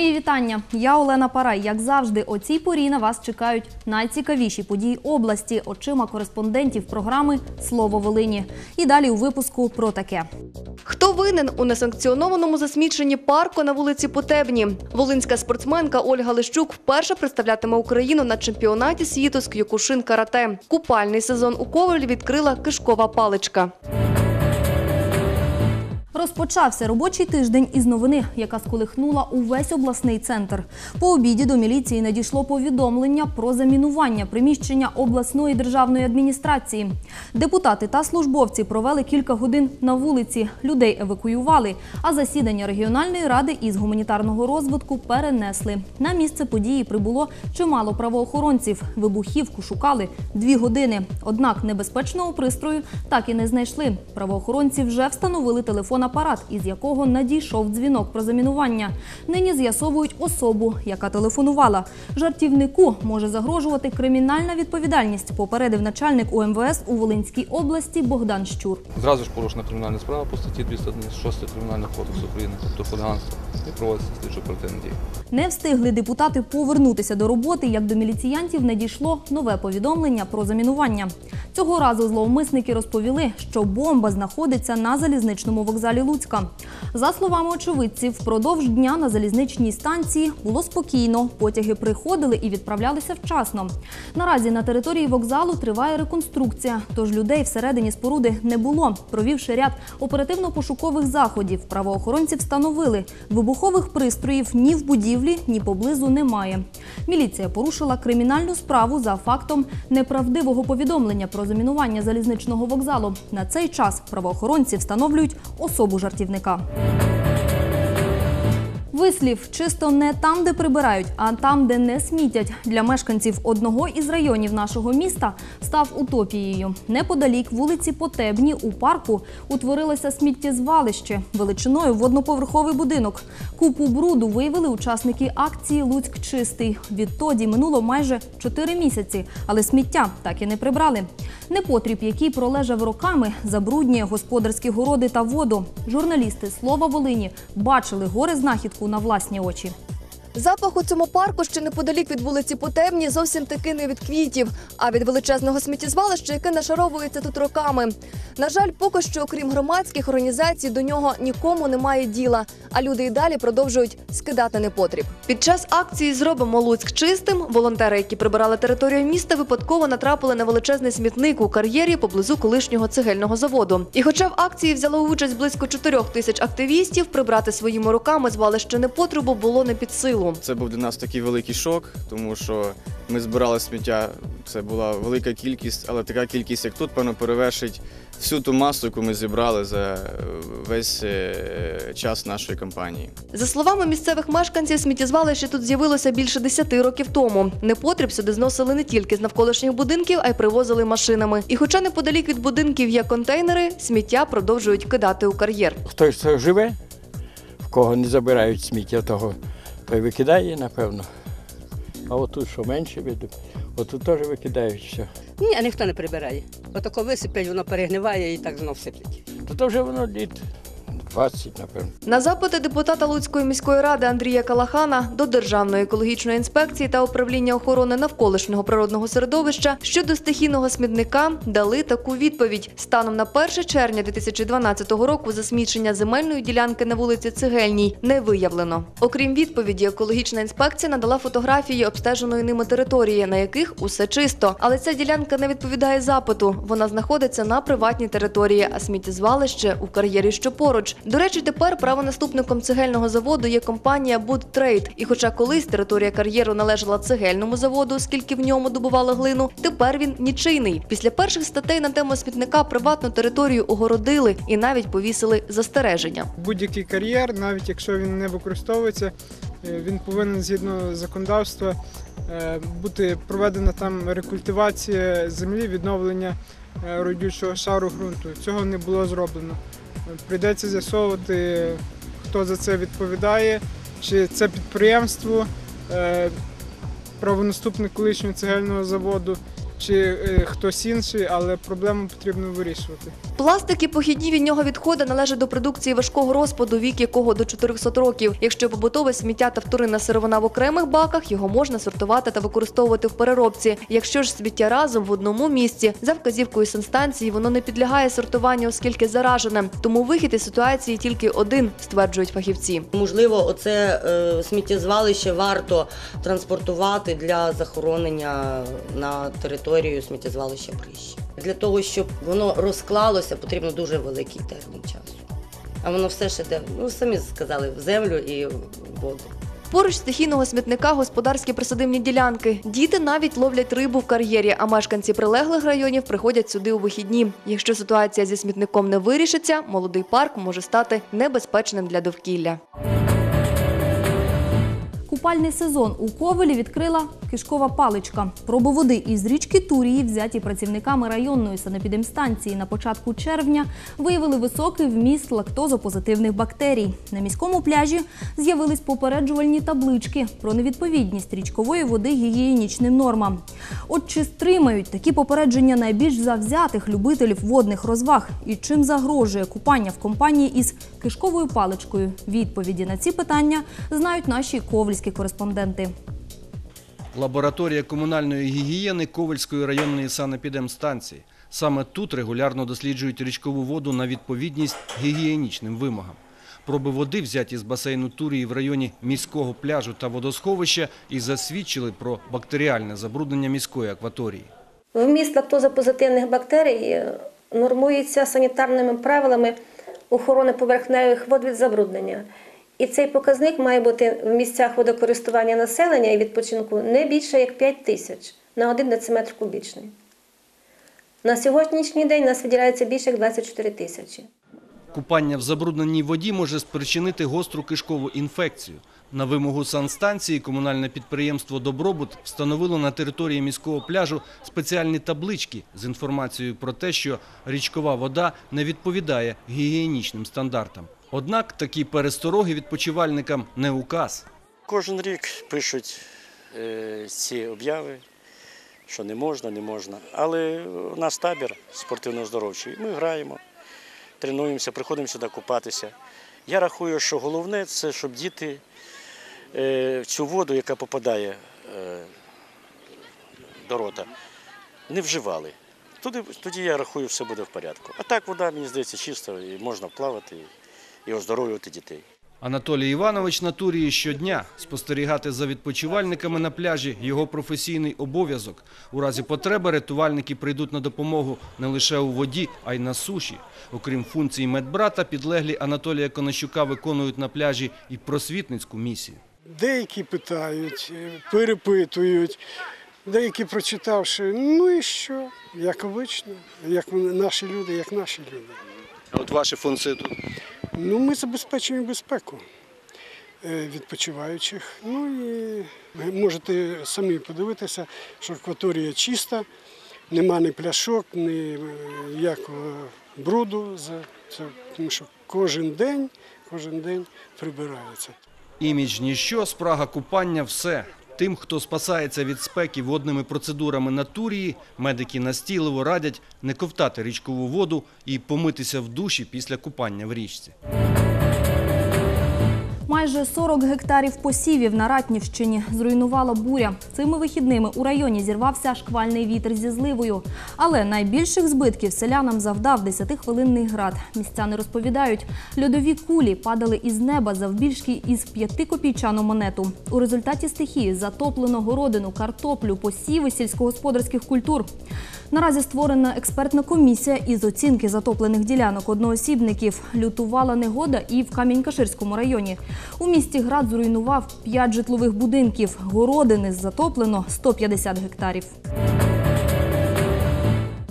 Мої вітання. Я Олена Парай. Як завжди, о цій порі на вас чекають найцікавіші події області очима кореспондентів програми Слово Волині. І далі у випуску про таке. Хто винен у несанкціонованому засміченні парку на вулиці Потебні? Волинська спортсменка Ольга Лищук вперше представлятиме Україну на чемпіонаті світу з к'юкушин карате. Купальний сезон у Ковелі відкрила кишкова паличка. Розпочався робочий тиждень із новини, яка сколихнула увесь обласний центр. По обіді до міліції надійшло повідомлення про замінування приміщення обласної державної адміністрації. Депутати та службовці провели кілька годин на вулиці. Людей евакуювали, а засідання регіональної ради із гуманітарного розвитку перенесли. На місце події прибуло чимало правоохоронців. Вибухівку шукали дві години. Однак небезпечного пристрою так і не знайшли. Правоохоронці вже встановили телефон-апарат, із якого надійшов дзвінок про замінування. Нині з'ясовують особу, яка телефонувала. Жартівнику може загрожувати кримінальна відповідальність, попередив начальник УМВС у Волинській області Богдан Щур. Зразу ж порушена кримінальна справа по статті 206 Кримінального кодексу України, тобто хуліганство, і проводиться слідчо оперативні дії. Не встигли депутати повернутися до роботи, як до міліціянтів надійшло нове повідомлення про замінування. Цього разу зловмисники розповіли, що бомба знаходиться на залізничному вокзалі Луцька. За словами очевидців, впродовж дня на залізничній станції було спокійно. Потяги приходили і відправлялися вчасно. Наразі на території вокзалу триває реконструкція, тож людей всередині споруди не було. Провівши ряд оперативно-пошукових заходів, правоохоронці встановили, вибухових пристроїв ні в будівлі, ні поблизу немає. Міліція порушила кримінальну справу за фактом неправдивого повідомлення про замінування залізничного вокзалу. На цей час правоохоронці встановлюють особу жартівника. Вислів чисто не там, де прибирають, а там, де не смітять. Для мешканців одного із районів нашого міста став утопією. Неподалік вулиці Потебні у парку утворилося сміттєзвалище величиною в одноповерховий будинок. Купу бруду виявили учасники акції Луцьк чистий. Відтоді минуло майже 4 місяці, але сміття так і не прибрали. Непотріб, який пролежав роками, забруднює господарські городи та воду. Журналісти Слова Волині бачили горе знахідку на власні очі. Запах у цьому парку, що неподалік від вулиці Потемні, зовсім таки не від квітів, а від величезного сміттєзвалища, яке нашаровується тут роками. На жаль, поки що, окрім громадських організацій, до нього нікому немає діла, а люди і далі продовжують скидати непотріб. Під час акції Зробимо Луцьк чистим волонтери, які прибирали територію міста, випадково натрапили на величезний смітник у кар'єрі поблизу колишнього цегельного заводу. І хоча в акції взяло участь близько 4 тисяч активістів, прибрати своїми руками звалище непотребу було не під силу. Це був для нас такий великий шок, тому що ми збирали сміття. Це була велика кількість, але така кількість, як тут, певно, перевершить всю ту масу, яку ми зібрали за е, весь е, час нашої кампанії. За словами місцевих мешканців, сміттєзвалище тут з'явилося більше 10 років тому. Непотріб сюди зносили не тільки з навколишніх будинків, а й привозили машинами. І хоча неподалік від будинків є контейнери, сміття продовжують кидати у кар'єр. Хтось живе, в кого не забирають сміття, того той викидає, напевно. А отут, що менше виду, отут теж викидають все. Ні, а ніхто не прибирає. Отако висиплять, воно перегниває і так знов сиплять. То, то вже воно літ 20, напевно. На запити депутата Луцької міської ради Андрія Калахана до Державної екологічної інспекції та управління охорони навколишнього природного середовища щодо стихійного смітника дали таку відповідь. Станом на 1 червня 2012 року засмічення земельної ділянки на вулиці Цегельній не виявлено. Окрім відповіді, екологічна інспекція надала фотографії обстеженої ними території, на яких усе чисто. Але ця ділянка не відповідає запиту. Вона знаходиться на приватній території, а сміттєзвалище у кар'єрі, що поруч. До речі, тепер правонаступником цегельного заводу є компанія Будтрейд. І хоча колись територія кар'єру належала цегельному заводу, оскільки в ньому добували глину, тепер він нічийний. Після перших статей на тему смітника приватну територію огородили і навіть повісили застереження. Будь-який кар'єр, навіть якщо він не використовується, е, він повинен згідно законодавства е, бути проведена там рекультивація землі, відновлення е, родючого шару ґрунту. Цього не було зроблено. Прийдеться з'ясовувати, хто за це відповідає, чи це підприємство, е, правонаступник колишнього цегельного заводу, чи е, хтось інший, але проблему потрібно вирішувати. Пластик і похідні від нього відходи належать до продукції важкого розпаду, вік якого до 400 років. Якщо побутове сміття та вторинна сировина в окремих баках, його можна сортувати та використовувати в переробці. Якщо ж сміття разом в одному місці, за вказівкою санстанції, воно не підлягає сортуванню, оскільки заражене. Тому вихід із ситуації тільки один, стверджують фахівці. Можливо, оце е, сміттєзвалище варто транспортувати для захоронення на територію сміттєзвалища Прищі. Для того, щоб воно розклалося, потрібно дуже великий термін часу. А воно все ж іде, ну самі сказали, в землю і в воду. Поруч стихійного смітника господарські присадивні ділянки. Діти навіть ловлять рибу в кар'єрі, а мешканці прилеглих районів приходять сюди у вихідні. Якщо ситуація зі смітником не вирішиться, молодий парк може стати небезпечним для довкілля. Купальний сезон у Ковелі відкрила кишкова паличка. Проби води із річки Турії, взяті працівниками районної санепідемстанції на початку червня, виявили високий вміст лактозопозитивних бактерій. На міському пляжі з'явились попереджувальні таблички про невідповідність річкової води гігієнічним нормам. От чи стримають такі попередження найбільш завзятих любителів водних розваг і чим загрожує купання в компанії із кишковою паличкою? Відповіді на ці питання знають наші ковальські кореспонденти. Лабораторія комунальної гігієни Ковальської районної санепідемстанції. Саме тут регулярно досліджують річкову воду на відповідність гігієнічним вимогам. Проби води, взяті з басейну Турії в районі міського пляжу та водосховища, і засвідчили про бактеріальне забруднення міської акваторії. Вміст лактозопозитивних бактерій е, нормується санітарними правилами охорони поверхневих вод від забруднення. І цей показник має бути в місцях водокористування населення і відпочинку не більше як 5 тисяч на 1 дециметр кубічний. На сьогоднішній день нас виділяється більше як 24 тисячі. Купання в забрудненій воді може спричинити гостру кишкову інфекцію. На вимогу санстанції комунальне підприємство «Добробут» встановило на території міського пляжу спеціальні таблички з інформацією про те, що річкова вода не відповідає гігієнічним стандартам. Однак такі перестороги відпочивальникам не указ. Кожен рік пишуть е, ці обяви, що не можна, не можна. Але у нас табір спортивно-здоровчий. Ми граємо, тренуємося, приходимо сюди купатися. Я рахую, що головне це, щоб діти е, цю воду, яка попадає е, до рота, не вживали. Туди, тоді я рахую, все буде в порядку. А так вода, мені здається, чиста і можна плавати і оздоровлювати дітей. Анатолій Іванович на Турії щодня спостерігати за відпочивальниками на пляжі – його професійний обов'язок. У разі потреби рятувальники прийдуть на допомогу не лише у воді, а й на суші. Окрім функцій медбрата, підлеглі Анатолія Конощука виконують на пляжі і просвітницьку місію. Деякі питають, е, перепитують, деякі прочитавши, ну і що, як обично, як наші люди, як наші люди. А от ваші функції тут? Ну, ми забезпечуємо безпеку е, відпочиваючих. Ну і ви можете самі подивитися, що акваторія чиста, нема ні пляшок, ні е, ніякого бруду. це, Тому що кожен день, кожен день прибирається. Імідж – ніщо, спрага купання – все. Тим, хто спасається від спеки водними процедурами на Турії, медики настійливо радять не ковтати річкову воду і помитися в душі після купання в річці. Майже 40 гектарів посівів на Ратнівщині зруйнувала буря. Цими вихідними у районі зірвався шквальний вітер зі зливою. Але найбільших збитків селянам завдав 10-хвилинний град. Містяни розповідають, льодові кулі падали із неба завбільшки із 5-копійчану монету. У результаті стихії затоплено городину, картоплю, посіви сільськогосподарських культур. Наразі створена експертна комісія із оцінки затоплених ділянок одноосібників. Лютувала негода і в Камінь-Каширському районі. У місті Град зруйнував 5 житлових будинків. Городини затоплено 150 гектарів.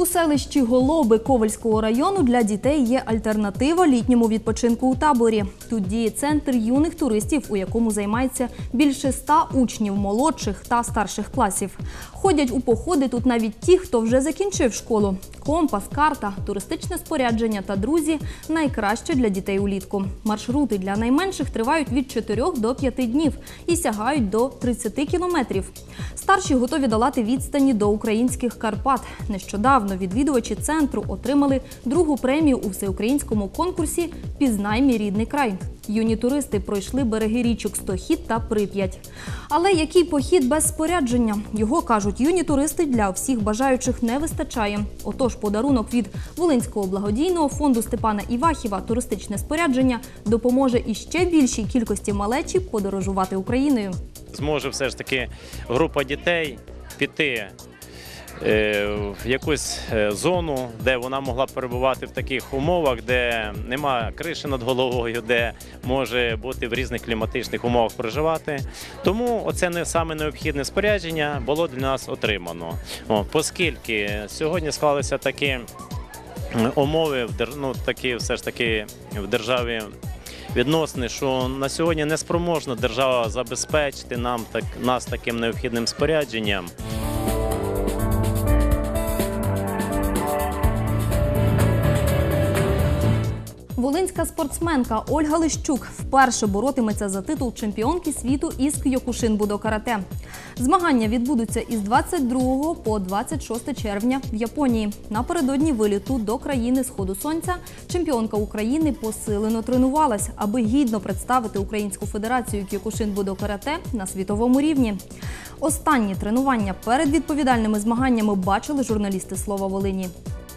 У селищі Голоби Ковальського району для дітей є альтернатива літньому відпочинку у таборі. Тут діє центр юних туристів, у якому займається більше ста учнів молодших та старших класів. Ходять у походи тут навіть ті, хто вже закінчив школу. компас, карта, туристичне спорядження та друзі найкраще для дітей улітку. Маршрути для найменших тривають від 4 до 5 днів і сягають до 30 кілометрів. Старші готові долати відстані до українських Карпат. Нещодавно відвідувачі центру отримали другу премію у всеукраїнському конкурсі Пізнай мій рідний край. Юні туристи пройшли береги річок Стохід та Прип'ять. Але який похід без спорядження? Його кажуть, юні туристи для всіх бажаючих не вистачає. Отож, подарунок від Волинського благодійного фонду Степана Івахіва туристичне спорядження допоможе іще більшій кількості малечі подорожувати Україною. зможе все ж таки група дітей піти в якусь е, зону, де вона могла перебувати в таких умовах, де нема криші над головою, де може бути в різних кліматичних умовах проживати. Тому оце не саме необхідне спорядження було для нас отримано. О, оскільки сьогодні склалися такі умови ну, такі все ж таки в державі відносини, що на сьогодні не спроможна держава забезпечити нам так нас таким необхідним спорядженням. Волинська спортсменка Ольга Лищук вперше боротиметься за титул чемпіонки світу із Кйокушин карате. Змагання відбудуться із 22 по 26 червня в Японії. Напередодні виліту до країни сходу сонця чемпіонка України посилено тренувалась, аби гідно представити Українську федерацію Кйокушин карате на світовому рівні. Останні тренування перед відповідальними змаганнями бачили журналісти Слова Волині.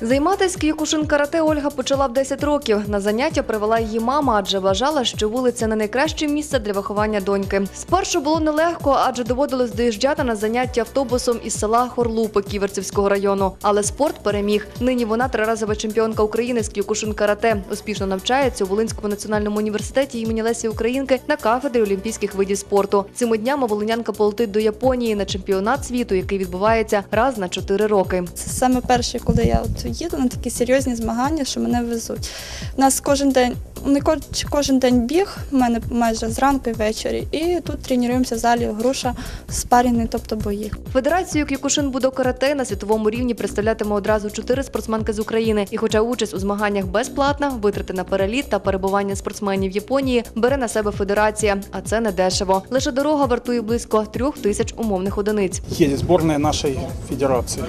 Займатися к'якушин карате Ольга почала в 10 років. На заняття привела її мама, адже вважала, що вулиця не найкраще місце для виховання доньки. Спершу було нелегко, адже доводилось доїжджати на заняття автобусом із села Хорлупи Ківерцівського району. Але спорт переміг. Нині вона триразова чемпіонка України з к'якушин карате. Успішно навчається у Волинському національному університеті імені Лесі Українки на кафедрі олімпійських видів спорту. Цими днями волинянка полетить до Японії на чемпіонат світу, який відбувається раз на 4 роки. Це саме перше, коли я от їду на такі серйозні змагання, що мене везуть. У нас кожен день, не ко- кожен день біг, у мене майже зранку і ввечері. І тут тренуємося в залі груша, спарінги, тобто бої. Федерацію Кюкушин Будо Карате на світовому рівні представлятиме одразу чотири спортсменки з України. І хоча участь у змаганнях безплатна, витрати на переліт та перебування спортсменів в Японії бере на себе федерація, а це не дешево. Лише дорога вартує близько трьох тисяч умовних одиниць. Едет сборная нашей федерации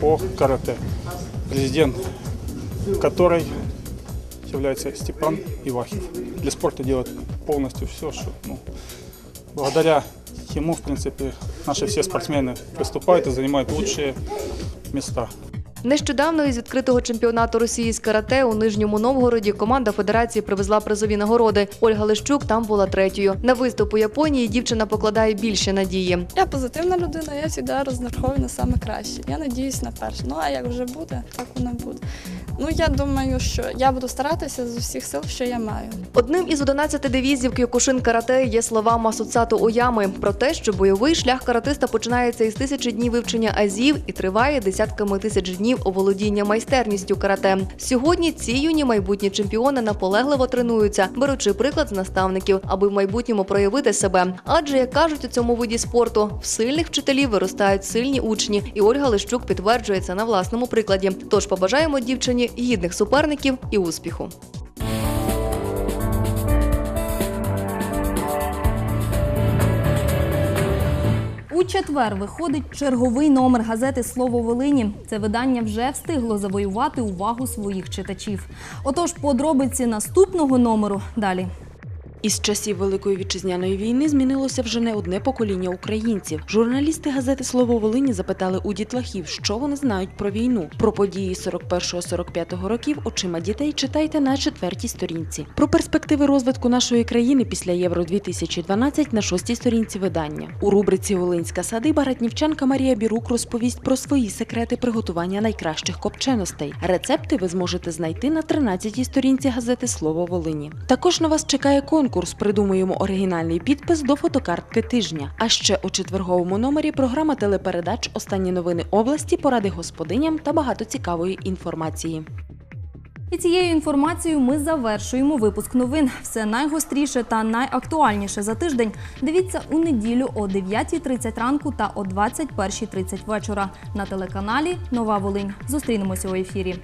по карате, президент которой является Степан Ивахев. Для спорта делает полностью все, что ну, благодаря ему, в принципе, наши все спортсмены выступают и занимают лучшие места. Нещодавно із відкритого чемпіонату Росії з карате у Нижньому Новгороді команда федерації привезла призові нагороди. Ольга Лещук там була третьою. На виступ у Японії дівчина покладає більше надії. Я позитивна людина, я завжди розраховую на саме краще. Я надіюсь на перше. Ну а як вже буде, так воно буде. Ну я думаю, що я буду старатися з усіх сил, що я маю. Одним із 11 девізів Кyokushin карате є слова Масуцату Оями про те, що бойовий шлях каратиста починається із тисячі днів вивчення азів і триває десятками тисяч днів оволодіння майстерністю карате. Сьогодні ці юні майбутні чемпіони наполегливо тренуються, беручи приклад з наставників, аби в майбутньому проявити себе. Адже як кажуть у цьому виді спорту, в сильних вчителів виростають сильні учні, і Ольга Лищук підтверджує це на власному прикладі. Тож побажаємо дівчині гідних суперників і успіху. У четвер виходить черговий номер газети Слово Волині. Це видання вже встигло завоювати увагу своїх читачів. Отож, подробиці наступного номеру далі. Із часів Великої вітчизняної війни змінилося вже не одне покоління українців. Журналісти газети Слово Волині запитали у дітлахів, що вони знають про війну. Про події 41-45 років очима дітей читайте на четвертій сторінці. Про перспективи розвитку нашої країни після Євро 2012 на шостій сторінці видання. У рубриці Волинська садиба ратнівчанка Марія Бірук розповість про свої секрети приготування найкращих копченостей. Рецепти ви зможете знайти на 13-й сторінці газети Слово Волині. Також на вас чекає конкурс. Придумуємо оригінальний підпис до фотокартки тижня. А ще у четверговому номері програма телепередач Останні новини області, поради господиням та багато цікавої інформації. І цією інформацією ми завершуємо випуск новин. Все найгостріше та найактуальніше за тиждень. Дивіться у неділю о 9.30 ранку та о 21.30 вечора на телеканалі Нова Волинь. Зустрінемося у ефірі.